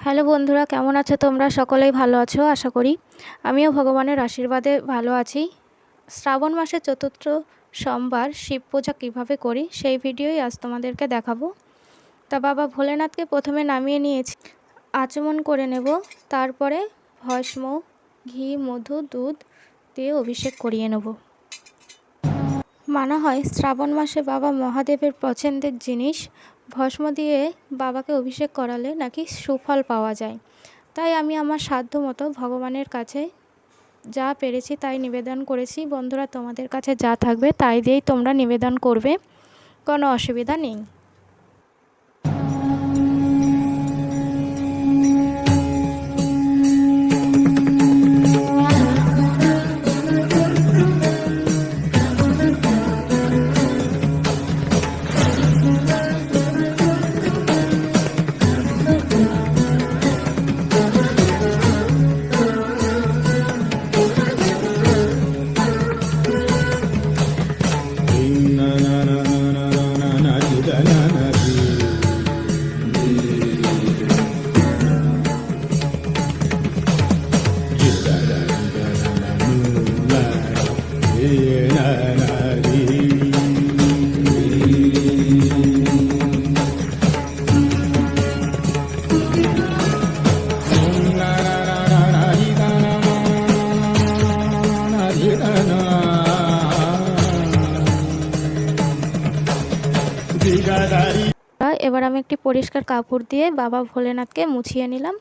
Hello বন্ধুরা, কেমন আছো তোমরা? সকলেই ভালো আছো, আশা করি। আমিও ভগবানের আশীর্বাদে ভালো আছি। শ্রাবণ মাসের চতুর্থ সোমবার শিব পূজা কীভাবে করি, সেই ভিডিওই আজ তোমাদেরকে দেখাবো। তা বাবা ভোলেনাথকে প্রথমে নামিয়ে নিয়েছি, আচমন করে নেব, তারপরে ভস্ম, ঘি, মধু, দুধ দিয়ে অভিষেক করিয়ে নেব। মানা হয়, শ্রাবণ মাসে বাবা মহাদেবের পছন্দের জিনিস ভস্ম দিয়ে বাবাকে অভিষেক করালে নাকি সুফল পাওয়া যায়। তাই আমি আমার সাধ্য মতো ভগবানের কাছে যা পেরেছি তাই নিবেদন করেছি। বন্ধুরা, তোমাদের কাছে যা থাকবে তাই দিয়েই তোমরা নিবেদন করবে। কোনো অসুবিধা নেই। এবার আমি একটি পরিষ্কার কাপড় দিয়ে বাবা ভোলেনাথকে মুছিয়ে নিলাম।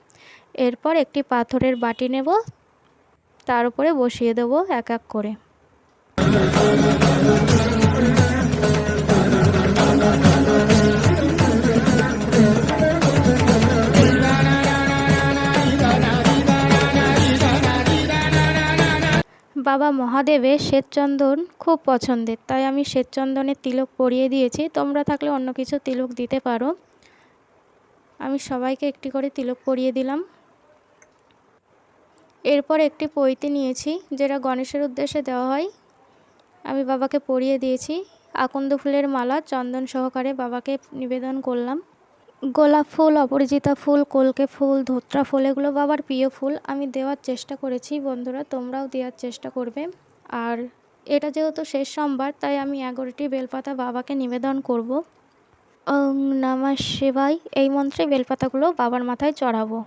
এরপর একটি পাথরের বাটি নেব, তার উপরে বসিয়ে দেবো এক এক করে। বাবা মহাদেবের শ্বেতচন্দন খুব পছন্দের, তাই আমি শ্বেতচন্দনের তিলক পরিয়ে দিয়েছি। তোমরা থাকলে অন্য কিছু তিলক দিতে পারো। আমি সবাইকে একটি করে তিলক পরিয়ে দিলাম। এরপর একটি পৈতে নিয়েছি, যেটা গণেশের উদ্দেশ্যে দেওয়া হয়। আমি বাবাকে পরিয়ে দিয়েছি। আকন্দ ফুলের মালা চন্দন সহকারে বাবাকে নিবেদন করলাম। গোলাপ ফুল অপরাজিতা ফুল, কলকে ফুল, ধোত্রা ফুল, এগুলো বাবার প্রিয় ফুল। আমি দেওয়ার চেষ্টা করেছি বন্ধুরা, তোমরাও দেওয়ার চেষ্টা করবে। আর এটা যেহেতু শেষ সোমবার, তাই আমি এগারোটি বেলপাতা বাবাকে নিবেদন করব। ওং নমঃ শিবাই এই মন্ত্রে বেলপাতাগুলো বাবার মাথায় চড়াবো।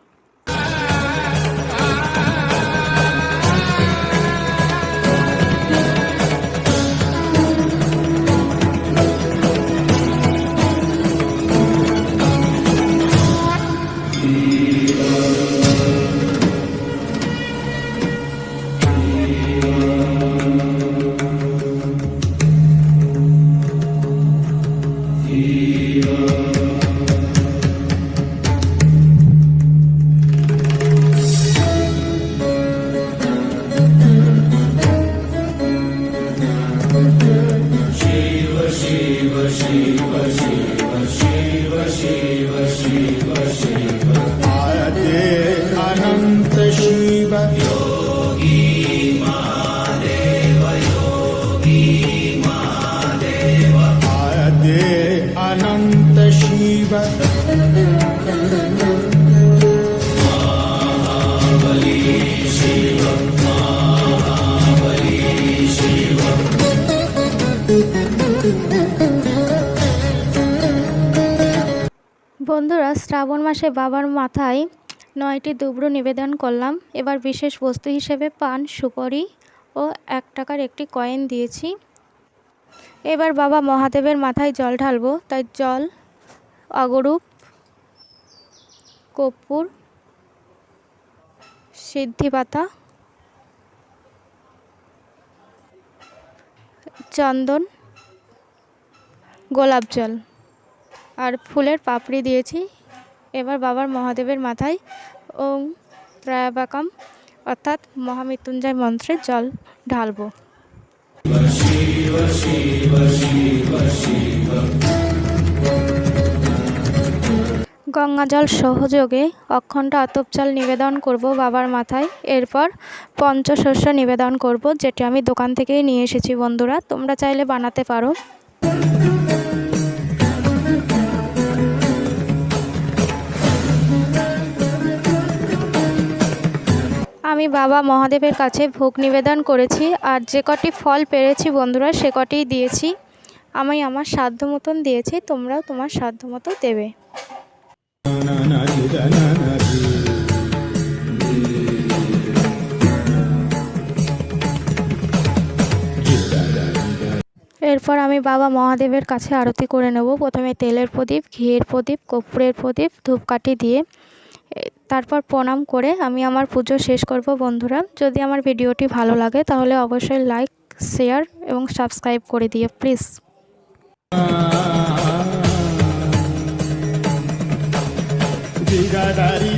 বন্ধুরা, শ্রাবণ মাসে বাবার মাথায় নয়টি দুব্র নিবেদন করলাম। এবার বিশেষ বস্তু হিসেবে পান, সুপারি ও এক টাকার একটি কয়েন দিয়েছি। এবার বাবা মহাদেবের মাথায় জল ঢালবো, তাই জল, অগরূপ, কর্পূর সিদ্ধি পাতা চন্দন, গোলাপ জল। আর ফুলের পাপড়ি দিয়েছি। এবার বাবার মহাদেবের মাথায় ওং ত্রয়াবাকাম অর্থাৎ মহামৃত্যুঞ্জয় মন্ত্রের জল ঢালব। ঢালবো গঙ্গাজল সহযোগে অখণ্ড আতপ জল নিবেদন করব বাবার মাথায়। এরপর পঞ্চশস্য নিবেদন করব, যেটি আমি দোকান থেকেই নিয়ে এসেছি বন্ধুরা, তোমরা চাইলে বানাতে পারো। আমি বাবা মহাদেবের কাছে ভোগ নিবেদন করেছি, আর যে কটি ফল পেরেছি বন্ধুরা, সে কটিই দিয়েছি। আমি আমার সাধ্য মতন দিয়েছি, তোমরাও তোমার সাধ্য মতো দেবে। এরপর আমি বাবা মহাদেবের কাছে আরতি করে নেব। প্রথমে তেলের প্রদীপ, ঘিয়ের প্রদীপ, কর্পূরের প্রদীপ, ধূপকাঠি দিয়ে। তারপর প্রণাম করে আমি আমার পুজো শেষ করব, বন্ধুরা। যদি আমার ভিডিওটি ভালো লাগে, তাহলে অবশ্যই লাইক শেয়ার এবং সাবস্ক্রাইব করে দিও প্লিজ জিগাদারি